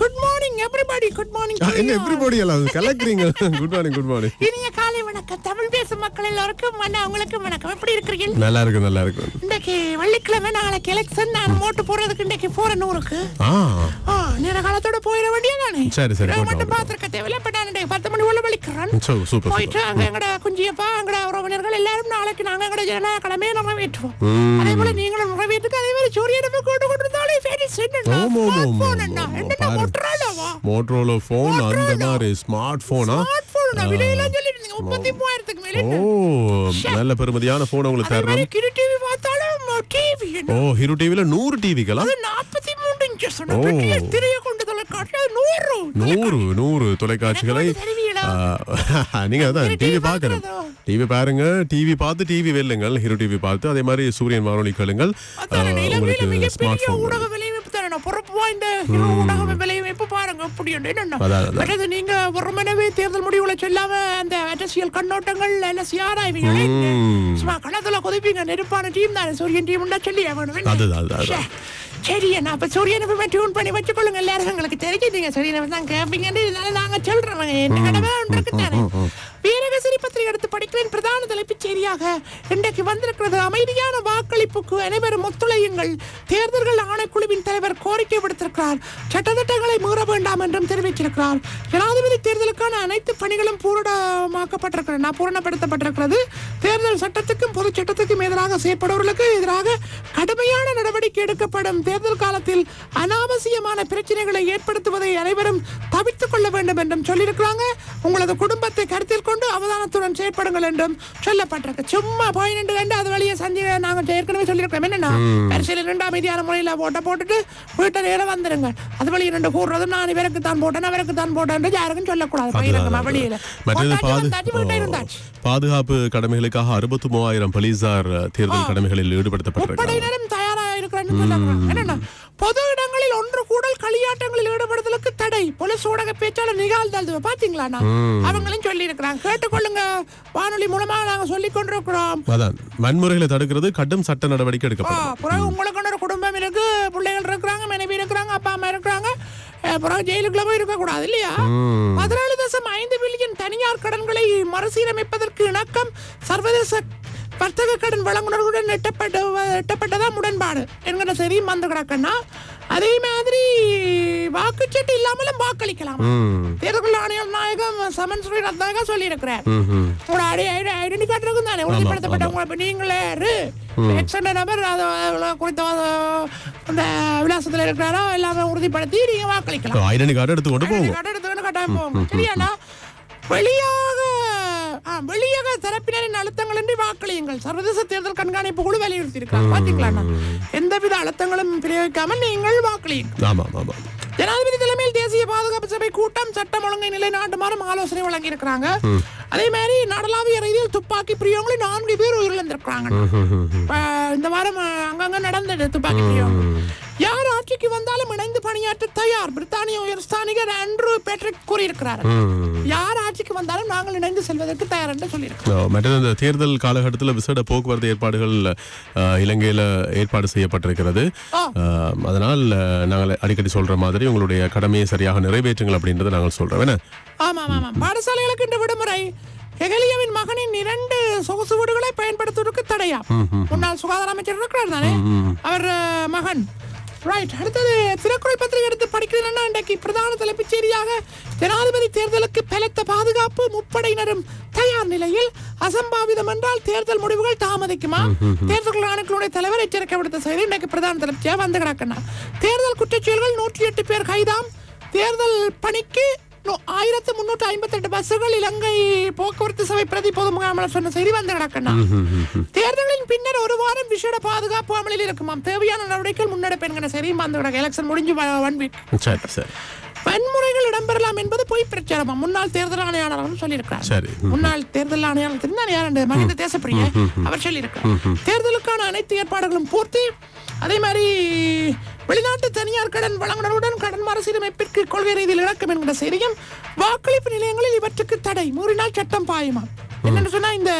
Good morning everybody good morning என்ன everybody எல்லாம் கலக்குறீங்க? குட் மார்னிங் குட் மார்னிங் இனிய காலை வணக்கம். தமிழ் பேசும் மக்கள் எல்லாருக்கும் வணக்கம் உங்களுக்கும் வணக்கம். எப்படி இருக்கிறீர்கள்? நல்லா இருக்கு நல்லா இருக்கு. இன்றைக்கு வெள்ளிக்கிழமை நாளைக்கு எலெக்ஷன் நான் ஓட்டு போடுறதுக்கு இன்றைக்கு போறேன் ஊருக்கு நேர காலத்தோட போயிட வேண்டியதானே? சரி, சரி, போயிட்டு மட்டும் வாங்க. பார்த்துருக்க தேவையில்ல இப்ப நான் பத்து மணி உள்ள வலிக்கிறேன். சோ சூப்பர் போயிட்டு அங்க எங்கட குஞ்சியப்பா எங்கட உறவினர்கள் எல்லாரும் நாளைக்கு நாங்க எங்கட ஜனநாயக கடமையை நிறைவேற்றுவோம். ம். அதே போல நீங்களும் நிறைவேற்றுக்கு அதே மாதிரி சூரியனுக்கு கூட்டு கொடுத்தாலே சரி ஆமா ஆமா ஆமா என்ன என்ன மொட்டராலவா மோட்ரோலோ போன் அந்த மாதிரி ஸ்மார்ட் போனா ஸ்மார்ட் போன் நான் விலையெல்லாம் சொல்லிருந்தீங்க முப்பத்தி மூவாயிரத்துக்கு மேல ஓ நல்ல பெருமதியான போன் உங்களுக்கு தர்றோம் கிரு டிவி பார்த்தாலும் டிவி ஓ ஹீரோ டிவில நூறு டிவிக்கலாம் நூறு நூறு தொலைக்காட்சிகளை நீங்க அதான் டிவி பார்க்கணும்? டிவி பாருங்க டிவி பார்த்து டிவி வெல்லுங்கள் ஹீரோ டிவி பார்த்து அதே மாதிரி சூரியன் வானொலி கேளுங்கள். உங்களுக்கு ஸ்மார்ட் போன் பொறுப்பு வாய்ந்த விளைவிப்பு பாருங்க அப்படி. என்னன்னா? நீங்க தேர்தல் சொல்லாம அந்த அரசியல் கண்ணோட்டங்கள் எல்லாம் சியாராய்வீங்க. சும்மா கணத்துல கொதிப்பீங்க நெருப்பான டீம் தானே? சூரியன் டீம் சொல்லி ஆகணும் அதுதான், அதுதான், அதுதான். சரி என்ன அப்ப சூரியனை டியூன் பண்ணி வச்சுக்கொள்ளுங்க எல்லாரும் எங்களுக்கு தெரிஞ்சு நீங்க சூரியனை தான் கேட்பீங்கன்னு இதனால நாங்க சொல்றோம். என்ன கடமை ஒன்று இருக்குதானே வீரகசிரி பத்திரிகை எடுத்து படிக்கிறேன். பிரதான தலைப்புச் செய்தியாக இன்றைக்கு வந்திருக்கிறது அமைதியான வாக்களிப்புக்கு அனைவரும் ஒத்துழையுங்கள். தேர்தல்கள் ஆணைக்குழுவின் தலைவர் கோரிக்கை விடுத்திருக்கிறார். சட்டத்திட்டங்களை மீற வேண்டாம் என்றும் தெரிவித்திருக்கிறார். ஜனாதிபதி தேர்தலுக்கான அனைத்து பணிகளும் பூரணமாக்கப்பட்டிருக்கிறது பூரணப்படுத்தப்பட்டிருக்கிறது. தேர்தல் சட்டத்துக்கும் பொது சட்டத்துக்கும் எதிராக செயற்படுவர்களுக்கு எதிராக கடுமையான நடவடிக்கை எடுக்கப்படும். தேர்தல் காலத்தில் அனாவசியமான பிரச்சனைகளை ஏற்படுத்துவதை அனைவரும் தவிர்த்துக் கொள்ள வேண்டும் என்றும் சொல்லியிருக்கிறாங்க. உங்களது குடும்பத்தை கருத்தில் கொண்டு அவதானத்துடன் செயற்படுங்கள் என்றும் சொல்லப்பட்டிருக்கு. சும்மா போய் நின்று அது வழியே சஞ்சய் நாங்க ஏற்கனவே சொல்லியிருக்கோம் என்னன்னா அரசியல் ரெண்டு அமைதியான முறையில் ஓட்ட போட்டுட்டு வீட்டை நேரம் வந்துருங்க. அது வழியே ரெண்டு கூடுறது நான் இவருக்கு தான் போட்டேன் அவருக்கு தான் போட்டேன் யாருக்கும் சொல்லக்கூடாது. வெளியில பாதுகாப்பு கடமைகளுக்காக அறுபத்தி மூவாயிரம் போலீசார் தேர்தல் கடமைகளில் ஈடுபடுத்தப்பட்டிருக்கிறாங்க முப்படையினரும் தயாரா இருக்கிறேன்னு சொல்றாங்க என்னன்னா பொது களியாட்டங்களில் ஈடுபடுதலுக்கு தடை. போலீஸ் ஊடக பேச்சாளர் நிகால் தல்துவ பாத்தீங்களா அவங்களும் சொல்லி இருக்கிறாங்க கேட்டுக்கொள்ளுங்க. வானொலி மூலமா நாங்க சொல்லி கொண்டிருக்கிறோம். வன்முறைகளை தடுக்கிறது கடும் சட்ட நடவடிக்கை எடுக்கப்படும். பிறகு உங்களுக்கு ஒரு குடும்பம் இருக்கு. பிள்ளைகள் இருக்கிறாங்க மனைவி இருக்கிறாங்க அப்பா அம்மா இருக்கிறாங்க. அஹ், பிறகு ஜெயிலுக்குள்ள போய் இருக்க கூடாது இல்லையா பதினாலு தசம் ஐந்து பில்லியன் தனியார் கடன்களை மறுசீரமைப்பதற்கு இணக்கம் சர்வதேச வர்த்தக கடன் வழங்குனர்களுடன் எட்டப்பட்ட எட்டப்பட்டதா முரண்பாடு என்கிற சரி வந்து கிடக்குன்னா அதே மாதிரி வாக்குச்சீட்டு இல்லாமலும் வாக்களிக்கலாம். தேர்தல் ஆணையம் நாயகம் சமன் ஸ்ரீ ரத்னாயகா சொல்லி இருக்கிறார் உங்களோட ஐடி ஐடென்டி கார்டு இருக்கும் தானே உறுதிப்படுத்தப்பட்டவங்க இப்ப நீங்களே இரு எக்ஸண்ட நபர் அது குறித்த அந்த விலாசத்துல இருக்கிறாரோ? எல்லாமே உறுதிப்படுத்தி நீங்க வாக்களிக்கலாம். ஐடென்டி கார்டு எடுத்து கொண்டு போங்க. கடை எடுத்துக்கிட்டு கட்டாயம் போகும் சரியாண்ணா? வெளியாக வெளியக தரப்பினரின் அழுத்தங்கள் இன்றி வாக்களியுங்கள். சர்வதேச தேர்தல் கண்காணிப்பு குழு வலியுறுத்தி இருக்காங்க பாத்தீங்களா எந்தவித அழுத்தங்களும் பிரயோகிக்காமல் நீங்கள் வாக்களியுங்கள். ஆமா ஆமா ஜனாதிபதி தலைமையில் தேசிய பாதுகாப்பு சபை கூட்டம் சட்டம் ஒழுங்கை நிலைநாட்டுமாறும் ஆலோசனை வழங்கி இருக்கிறாங்க அதே மாதிரி நாடளாவிய ரீதியில் துப்பாக்கி பிரியவங்களை நான்கு பேர் உயிரிழந்திருக்கிறாங்க. இந்த வாரம் அங்கங்க நடந்தது துப்பாக்கி பிரியம். யார் ஆட்சிக்கு வந்தாலும் இணைந்து பணியாற்ற தயார் பிரித்தானிய உயர் ஸ்தானிகர் ஆண்ட்ரூ பேட்ரிக் கூறியிருக்கிறார். யார் ஆட்சிக்கு வந்தாலும் நாங்கள் இணைந்து செல்வதற்கு தயார் என்று சொல்லியிருக்கிறோம். ஆ, மற்றது இந்த தேர்தல் காலகட்டத்தில் விசேட போக்குவரத்து ஏற்பாடுகள் இலங்கையில ஏற்பாடு செய்யப்பட்டிருக்கிறது. அதனால் நாங்கள் அடிக்கடி சொல்ற மாதிரி உங்களுடைய கடமையை சரியாக நிறைவேற்றுங்கள் அப்படின்றத நாங்கள் சொல்றோம். என்ன? ஆமாம் ஆமாம் பாடசாலைகளுக்கு இன்று விடுமுறை. ஹெகலியாவின் மகனின் இரண்டு சொகுசு வீடுகளை பயன்படுத்துவதற்கு தடையா முன்னாள் சுகாதார அமைச்சர் இருக்கிறார் தானே? அவர் மகன். ரைட் அடுத்தது திருக்குறள் பத்திரிகை எடுத்து படிக்கிறதுன்னா இன்றைக்கு பிரதான தலைப்புச் செய்தியாக ஜனாதிபதி தேர்தலுக்கு பலத்த பாதுகாப்பு முப்படையினரும் தயார் நிலையில் அசம்பாவிதம் என்றால் தேர்தல் முடிவுகள் தாமதிக்குமா? தேர்தல் ஆணைக்குழுடைய தலைவர் எச்சரிக்கை விடுத்த செய்தி இன்றைக்கு பிரதான தலைப்புச்சியா வந்து கிடக்குன்னா தேர்தல் குற்றச்செயல்கள் நூற்றி எட்டு பேர் கைதாம். தேர்தல் பணிக்கு ஆயிரத்து முன்னூற்று ஐம்பத்தி எட்டு பஸ்ஸுகள் இலங்கை போக்குவரத்து சபை பிரதி பொது முகாமில் சொன்ன செய்தி வந்து கிடக்கண்ணா தேர்தலின் பின்னர் ஒரு வாரம் விசேட பாதுகாப்பு அமலில் இருக்குமாம். தேவையான நடவடிக்கைகள் முன்னெடுப்பு என்கிற செய்தியும் வந்து கிடக்கு. எலெக்ஷன் முடிஞ்சு ஒன் வீக் சரி சரி. வன்முறைகள் இடம்பெறலாம் என்பது பொய் பிரச்சாரமா? முன்னாள் தேர்தல் ஆணையாளர் சொல்லியிருக்கிறார். முன்னாள் தேர்தல் ஆணையாளர் தெரிந்தார் யார் மகிந்த தேசப்பிரிய அவர் சொல்லியிருக்கிறார். தேர்தலுக்கான அனைத்து ஏற்பாடுகளும் பூர்த்தி. அதே மாதிரி வெளிநாட்டு தனியார் கடன் வழங்குனருடன் கடன் மறுசீரமைப்பிற்கு கொள்கை ரீதியில் இழக்கும் என்கிற செய்தியும் வாக்களிப்பு நிலையங்களில் இவற்றுக்கு தடை. மூறினால் சட்டம் பாயுமா? என்னன்னு சொன்னா இந்த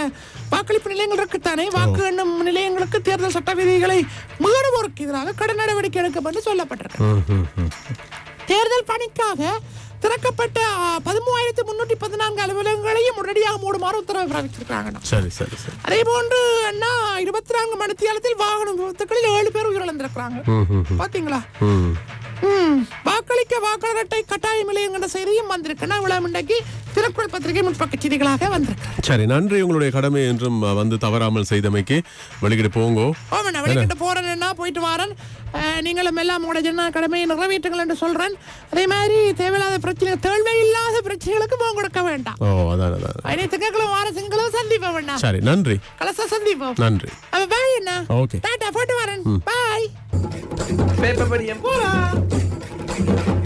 வாக்களிப்பு நிலையங்கள் இருக்குத்தானே வாக்கு எண்ணும் நிலையங்களுக்கு தேர்தல் சட்ட விதிகளை மீறுவோருக்கு எதிராக கடன் நடவடிக்கை எடுக்கும் என்று சொல்லப்பட்டிருக்கு. தேர்தல் பணிக்காக திறக்கப்பட்ட பதிமூவாயிரத்தி முன்னூற்றி பதினான்கு அலுவலகங்களையும் உடனடியாக மூடுமாறு உத்தரவு பிறப்பிச்சிருக்காங்க சரி சரி சரி. அதே போன்று அண்ணா இருபத்தி நான்கு மணித்தியாலத்தில் வாகன விபத்துகளில் ஏழு பேர் உயிரிழந்திருக்கிறாங்க. பாத்தீங்களா? வாக்களிக்க வாக்காளர் அட்டை கட்டாயம் இல்லைங்கிற செய்தியும் வந்திருக்கு. இவ்வளவு இன்றைக்கு திருக்குறள் பத்திரிகை முற்பக்கச்செடிகளாக வந்திருக்கு சரி நன்றி. உங்களுடைய கடமை என்றும் வந்து தவறாமல் செய்தமைக்கு வெளிக்கிட்டு போங்கோ. ஆமா நான் வெளிக்கிட்டு போறேன்னா போயிட்டு வரேன். நீங்களும் எல்லாம் உங்களோட ஜன கடமையை நிறைவேற்றுங்கள் என்று சொல்றேன். அதே மாதிரி தேவையில்லாத பிரச்சனை தேழ்மை இல்லாத பிரச்சனைகளுக்கு போக கொடுக்க வேண்டாம். ஓ அதான் அதான் அதே திங்கட்கிழமை வார திங்களும் சந்திப்போம் சரி நன்றி. கலசா சந்திப்போம். நன்றி. அப்ப பாய் என்ன ஓகே டாடா போட்டு வரேன். பாய் பேப்பர் படியம். போலாம்